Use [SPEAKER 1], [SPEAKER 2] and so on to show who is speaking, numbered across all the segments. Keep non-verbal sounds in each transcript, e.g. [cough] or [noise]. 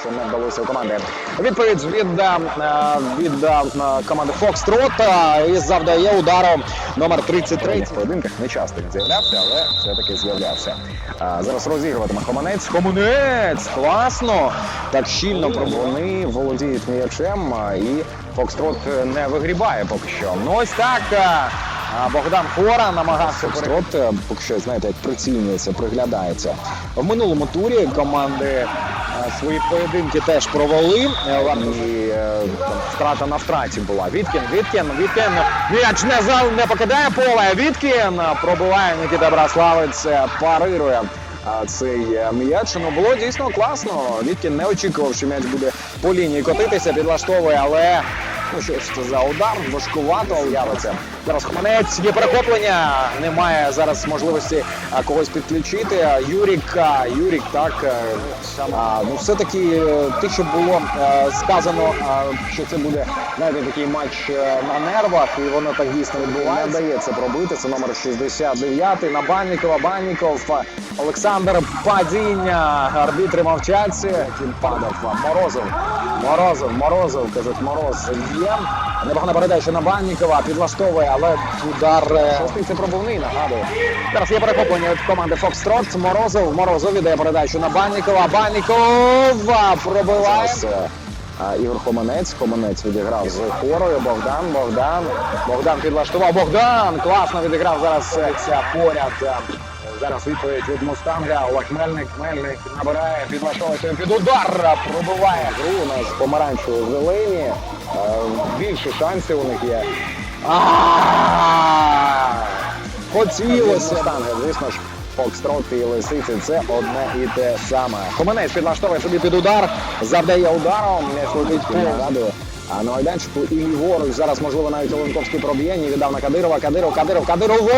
[SPEAKER 1] що не вдалося у команди. Відповідь від, е, від е, команди Фокстрот е, і завдає удару номер 33. В поєдинках не часто він з'являвся, але все-таки з'являвся. Зараз розігруватиме Хоманець. Хоманець! Класно! Так щільно вони володіють м'ячем і Фокстрот е, не вигрібає поки що. Ну ось так. А Богдан Хора намагався е, поки що, знаєте, як прицінюється, приглядається. В минулому турі команди е, свої поєдинки теж провели. Е, і е, там втрата на втраті була. Віткін, Віткін, Віткін. М'яч не зал не покидає поле. Віткін пробиває Нікіта Браславець, парирує. Цей м'яч ну було дійсно класно. Віткін не очікував, що м'яч буде по лінії котитися, підлаштовує, але ну що ж це за удар, важкувато явиться. Зараз Хманець є перехоплення. Немає зараз можливості когось підключити. Юрік, Юрік, так е, а, ну все-таки е, те, що було е, сказано, що це буде знаєте, такий матч на нервах, і воно так дійсно відбувається. Не вдається пробити. Це номер 69 на Баннікова. Банніков, Олександр Падіння. Арбітри мовчать. Він падав. Морозов. Морозов, Морозов, кажуть, Мороз є. Непогана передача на Баннікова, підлаштовує, але удар е, шостий це пробувний, нагадую. Зараз є перехоплення від команди Фокстрот. Морозов, Морозов віддає передачу на Баннікова. Банніков а, пробиває. Ігор Хоманець, Хоманець відіграв з хорою. Богдан, Богдан, Богдан підлаштував. Богдан класно відіграв зараз е, ця поряд. е, Зараз відповідь від Мустанга. Олег Мельник. Мельник набирає, підлаштовується під удар. Пробиває гру у нас помаранчево зелені. Більше шансів у них є. Хотілося звісно ж. Фокстрот і лисиці це одне і те саме. Хоманець підлаштовує собі під удар, завдає ударом, не летить по. А на майданчику і ліворуч зараз, можливо, навіть Оленковський проб'є, не віддав на Кадирова. Кадиров, Кадиров, Кадиров.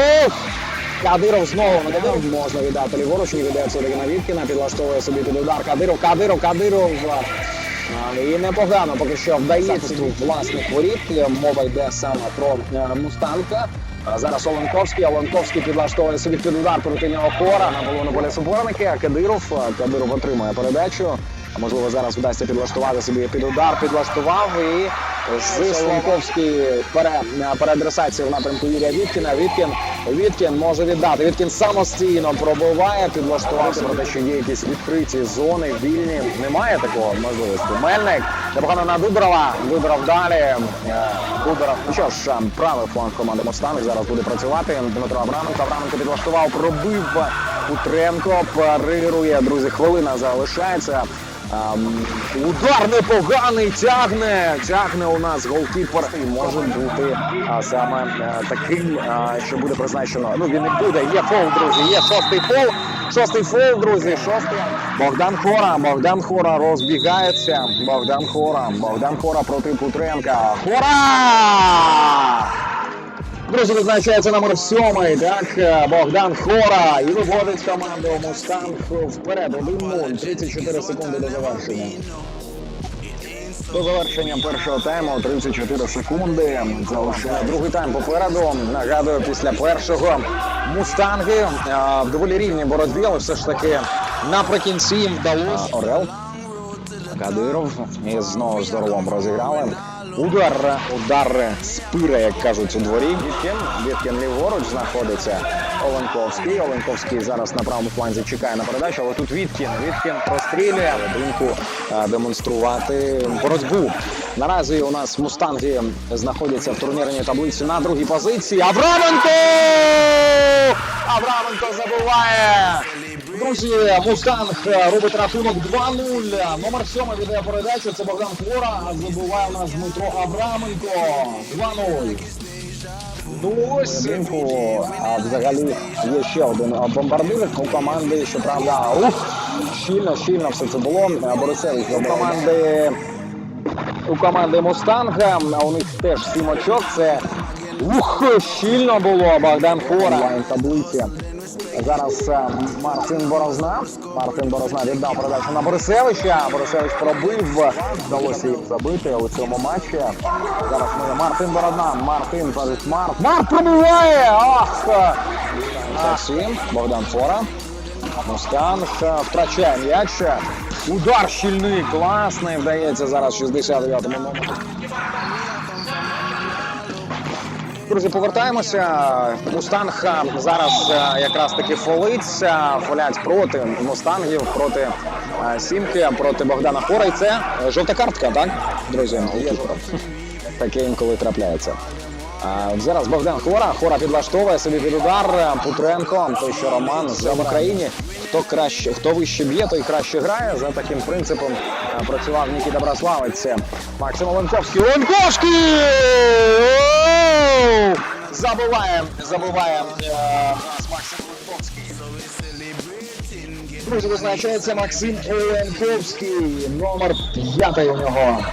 [SPEAKER 1] Кадиров знову на Кадиров можна віддати ліворуч, не віддає все-таки на Віткіна, підлаштовує собі під удар. Кадиров, Кадиров, Кадиров. І непогано поки що вдається тут власних воріт. Мова йде саме про е, Мустанка. Зараз Оленковський, Оленковський підлаштовує собі під удар проти нього хора на полону поля суперники. Кадиров, Кадиров отримує передачу. Можливо зараз вдасться підлаштувати собі під удар, підлаштував і з Оленковський пере, переадресація в напрямку Юрія Віткіна. Віткін, Віткін може віддати. Віткін самостійно пробиває, підлаштувати про те, що є якісь відкриті зони, вільні. Немає такого можливості. Мельник непогано на Дуброва. Дубров далі. Е, Дубров. Ну що ж, е, правий фланг команди Мостаник зараз буде працювати. Дмитро Абраменко. Абраменко підлаштував, пробив. Утренко парирує. Друзі, хвилина залишається. Ем, удар непоганий, тягне, тягне у нас голкіпер і може бути а, саме е, таким, а, що буде призначено. Ну він не буде. Є фол, друзі. Є шостий фол. Шостий фол, друзі. Шостий. Богдан Хора. Богдан Хора розбігається. Богдан Хора. Богдан Хора проти Путренка. Хора! Друзі, визначається номер сьомий, так, е, Богдан Хора. І виводить команду Мустанг вперед. 1-0, 34 секунди до завершення. До завершення першого тайму 34 секунди. Залишає другий тайм попереду. Нагадую, після першого мустанги е, в доволі рівній боротьбі, але все ж таки наприкінці їм вдалося. Орел. Кадиров і знову здоровом розіграли. Удар, удар спира, як кажуть у дворі. Віткін, Віткін ліворуч знаходиться Оленковський. Оленковський зараз на правому фланзі чекає на передачу, але тут Віткін. Віткін прострілює думку е, демонструвати боротьбу. Наразі у нас мустанги знаходяться в турнірній таблиці на другій позиції. Авраменко! Авраменко забуває. Друзі, Мустанг робить рахунок 2-0. Номер 7 віддає передачу. Це Богдан Хвора. Забуває у нас Дмитро Абраменко. 2-0. Ну ось Ринку, а взагалі є ще один бомбардир у команди, щоправда, ух, щільно, щільно все це було. Борисевич у команди у команди Мустанга. У них теж сім очок. Це ух, щільно було Богдан Хора. Таблиці. Зараз е, Мартин Борозна. Мартин Борозна віддав передачу на Борисевича. Борисевич пробив. Вдалося їм забити у цьому матчі. Зараз ми Мартин Борозна. Мартин кажуть Март. Март пробиває! Ах! Таксі. Богдан Фора. Мустанг втрачає м'яч. Удар щільний, класний, вдається зараз 69-му номеру. Друзі, повертаємося. Мустанг зараз якраз таки фолить, а, фолять проти мустангів, проти сімки, проти Богдана Хора. І це е, жовта картка, так? Друзі, є жовта. таке інколи трапляється. Зараз Богдан Хора. Хора підлаштовує собі під удар. Путренко, той, що Роман вже в Україні. Хто краще, хто вище б'є, той краще грає. За таким принципом працював Нікіта Браславець. Максим Оленковський. Оленковський! Оу! Забуваємо, забиває е, нас Максим Ленковський. Друзі, визначається Максим Оленковський. Номер п'ятий у нього.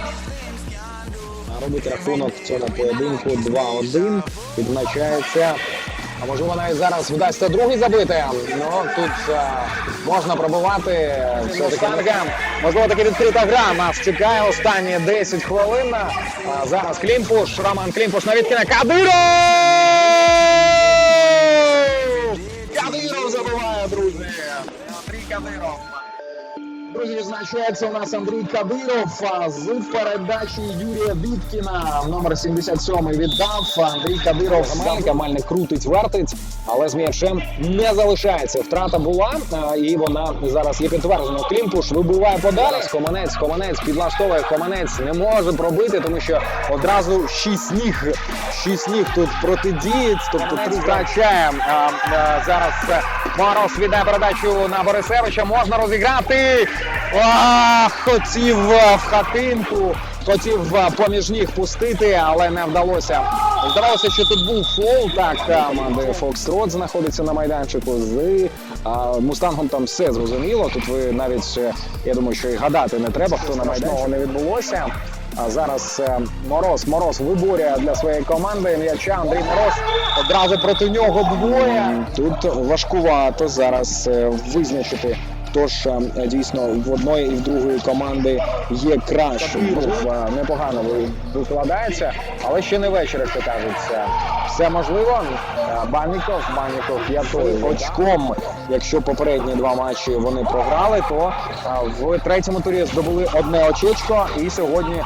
[SPEAKER 1] Робить рахунок в цьому поєдинку 2-1. Відзначається. А можливо навіть зараз вдасться другий забити. Ну тут а, можна пробувати все-таки Можливо, таки відкрита гра. Нас чекає останні 10 хвилин. А зараз Клімпуш, Роман Клімпуш на відкине Кадиров! Відзначається у нас Андрій Кадиров з передачі Юрія Віткіна. Номер 77 віддав. Андрій Кадиров маленька, мальне крутить, вертить, але з м'ячем не залишається. Втрата була, і вона зараз є підтверджена. Клімпуш вибиває подалі. Команець, Команець підлаштовує. Команець не може пробити, тому що одразу шість ніг. Шість ніг тут протидіють, тобто три втрачає. Зараз е, Мороз віддає передачу на Борисевича. Можна розіграти. А, хотів е, в хатинку, хотів е, поміж ніг пустити, але не вдалося. Здавалося, що тут був фол. Так, команди Фокстрот знаходиться на майданчику з а, Мустангом. Там все зрозуміло. Тут ви навіть е, я думаю, що і гадати не треба, хто на майданчику не відбулося. А зараз е, Мороз, Мороз виборює для своєї команди м'яча. Андрій Мороз одразу проти нього двоє. Тут важкувато зараз е, визначити. Тож е, дійсно в одної і в другої команди є краще. Ну, Груп непогано викладається, але ще не вечір, як то кажеться. Все можливо. Е, Банніков, Банніков п'ятою очком. Якщо попередні два матчі вони програли, то е, в третьому турі здобули одне очечко і сьогодні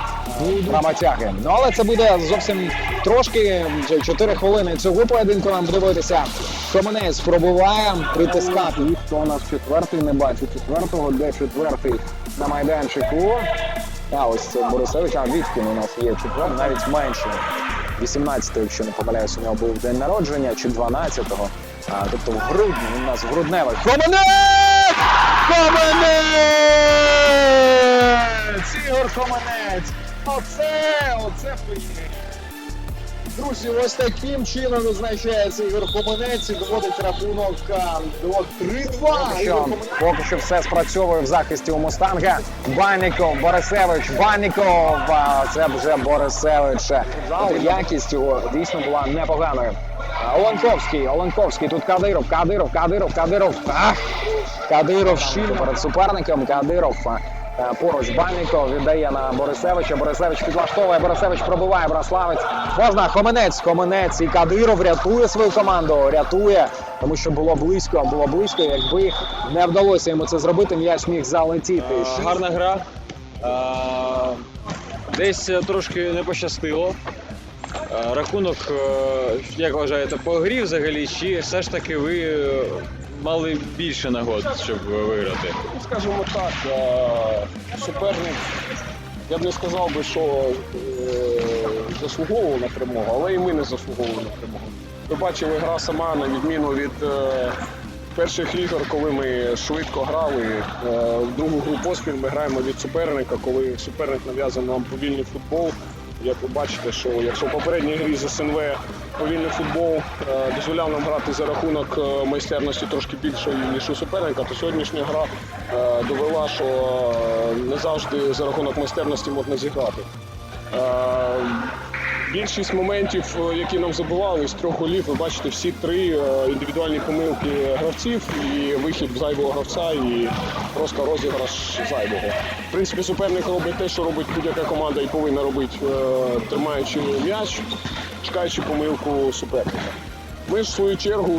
[SPEAKER 1] драматяги. Ну але це буде зовсім трошки вже 4 хвилини цього поєдинку. Нам дивитися. Хоминець пробуває, притискати. Ніхто нас четвертий не бачить. 24-го, де четвертий на майданчику. А ось це Борисович, а Віткін у нас є четвертий, навіть менше. 18-го, якщо не помиляюсь, у нього був день народження, чи 12-го. Тобто в грудні у нас грудневий. Хоменець! Хоменець! Ігор Хоменець! Оце! Оце поїде! Друзі, ось таким чином визначається Ігор Хоменець і доводить рахунок до 3-2. Ігор Хоменець. Поки що все спрацьовує в захисті у Мустанга. Баніков, Борисевич, Баніков. а, Це вже Борисевич. Якість його дійсно була непоганою. А, Оленковський, Оленковський, тут Кадиров, Кадиров, Кадиров, Кадиров. Ах! Кадиров щільно перед суперником. Кадиров Поруч Банніков віддає на Борисевича. Борисевич підлаштовує. Борисевич пробиває Браславець. Можна Хоменець, Хоменець і Кадиров рятує свою команду. Рятує, тому що було близько, було близько. Якби не вдалося йому це зробити, м'яч міг залетіти.
[SPEAKER 2] Е, Гарна гра. Е, Десь е, трошки не пощастило. Е, Рахунок, е, як вважаєте, по грі взагалі, чи все ж таки ви е, мали більше нагод, щоб виграти?
[SPEAKER 3] Ну, скажімо так, е, суперник, я б не сказав би, що е, заслуговував на перемогу, але і ми не заслуговували на перемогу. Ви бачили, гра сама, на відміну від е, перших ігор, коли ми швидко грали. Е, в другу гру поспіль ми граємо від суперника, коли суперник нав'язує нам повільний футбол. Як ви бачите, що якщо в попередній грі з СНВ повільний футбол е, дозволяв нам грати за рахунок е, майстерності трошки більшої, ніж у суперника, то сьогоднішня гра е, довела, що не завжди за рахунок майстерності можна зіграти. Більшість моментів, е, які нам забивали з трьох голів, ви бачите всі три е, індивідуальні помилки гравців і вихід зайвого гравця і просто розіграш зайвого. В принципі, суперник робить те, що робить будь-яка команда і повинна робити, е, тримаючи м'яч, чекаючи помилку суперника. Ми ж в свою чергу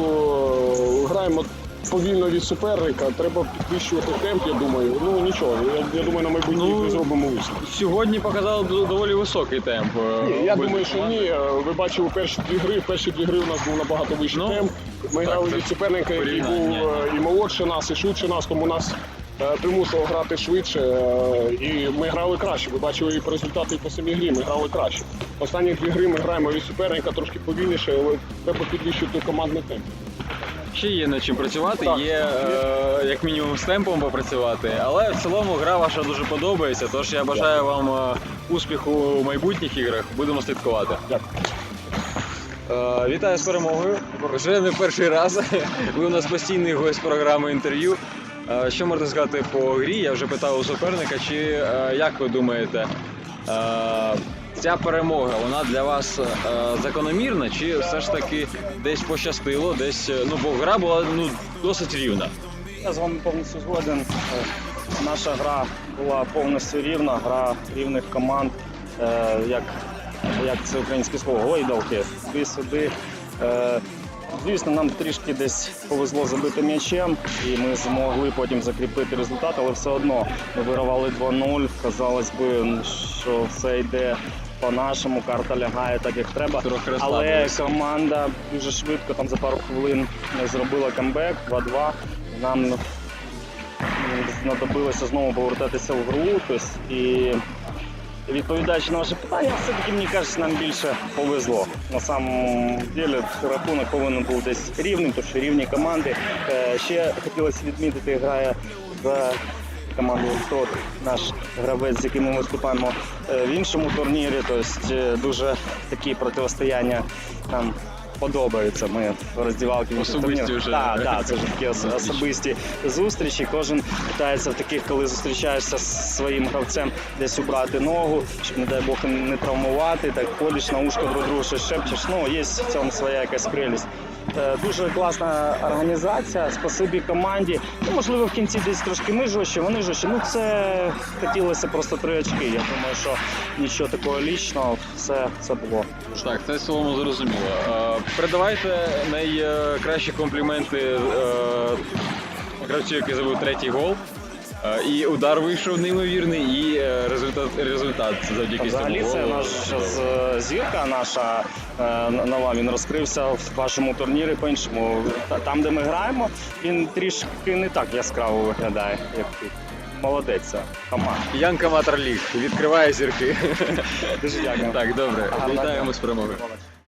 [SPEAKER 3] граємо повільно від суперника. Треба підвищувати темп, я думаю. Ну нічого, я, я думаю, на майбутнє
[SPEAKER 2] Ну,
[SPEAKER 3] ми зробимо висновок.
[SPEAKER 2] Сьогодні показали д- доволі високий темп. е,
[SPEAKER 3] Ні, я
[SPEAKER 2] обидві
[SPEAKER 3] думаю, що
[SPEAKER 2] команди.
[SPEAKER 3] ні. Ви бачили перші дві гри. Перші дві гри у нас був набагато вищий
[SPEAKER 2] Ну,
[SPEAKER 3] темп. Ми
[SPEAKER 2] так,
[SPEAKER 3] грали
[SPEAKER 2] це
[SPEAKER 3] від суперника, який був
[SPEAKER 2] порівняння.
[SPEAKER 3] е, і молодше нас, і швидше нас, тому нас е, примусило грати швидше. е, І ми грали краще. Ви бачили і по результати і по самій грі. Ми грали краще. Останні дві гри ми граємо від суперника трошки повільніше, але треба підвищувати командний темп.
[SPEAKER 2] Ще є над чим працювати, є е, як мінімум з темпом попрацювати, але в цілому гра ваша дуже подобається. Тож я бажаю вам е, успіху у майбутніх іграх. Будемо слідкувати. Е, Вітаю з перемогою. Вже не перший раз. [laughs] Ви у нас постійний гость програми інтерв'ю. Е, Що можете сказати по грі? Я вже питав у суперника, чи е, як ви думаєте, е, ця перемога вона для вас е, закономірна, чи все ж таки десь пощастило, десь е, ну бо гра була ну досить рівна.
[SPEAKER 4] Я з вами повністю згоден. Е, Наша гра була повністю рівна, гра рівних команд, е, як, як це українське слово, гойдалки, туди-сюди. Е, Звісно, нам трішки десь повезло забити м'ячем, і ми змогли потім закріпити результат, але все одно ми вигравали 2-0. Казалось би, що все йде по-нашому, карта лягає так, як треба. Але команда дуже швидко там за пару хвилин зробила камбек 2-2. Нам знадобилося знову повертатися в гру. Тобто, і відповідаючи на ваше питання, все-таки мені кажеться, нам більше повезло. На самом деле рахунок повинен був десь рівним, тому що рівні команди. Е, Ще хотілося відмітити, грає за команду тот, наш гравець, з яким ми виступаємо е, в іншому турнірі. Тобто е, дуже такі протистояння нам подобаються. Ми в роздівалки
[SPEAKER 2] Особисті вже.
[SPEAKER 4] Так, так, це вже такі особисті зустрічі. Кожен питається в таких, коли зустрічаєшся з своїм гравцем, десь убрати ногу, щоб, не дай Бог, не травмувати. Так ходиш на ушко друг другу щось шепчеш. Ну, є в цьому своя якась прелість. Е, Дуже класна організація, спасибі команді. Ну, можливо, в кінці десь трошки ми жорстчі, вони жорстчі. Ну, це хотілося просто три очки. Я думаю, що нічого такого лічного, все, все було.
[SPEAKER 2] Так, це в цілому зрозуміло. Передавайте найкращі компліменти е, гравцю, який забив третій гол. Е, І удар вийшов неймовірний, і е, результат, результат завдяки
[SPEAKER 4] Взагалі
[SPEAKER 2] цьому
[SPEAKER 4] це
[SPEAKER 2] голу.
[SPEAKER 4] наша зірка наша нова. Він розкрився в вашому турнірі по-іншому. Там, де ми граємо, він трішки не так яскраво виглядає, як ти. Молодець, це команда.
[SPEAKER 2] Янка Матер Ліг відкриває зірки.
[SPEAKER 4] Дуже дякую.
[SPEAKER 2] Так, добре. Вітаємо з перемогою.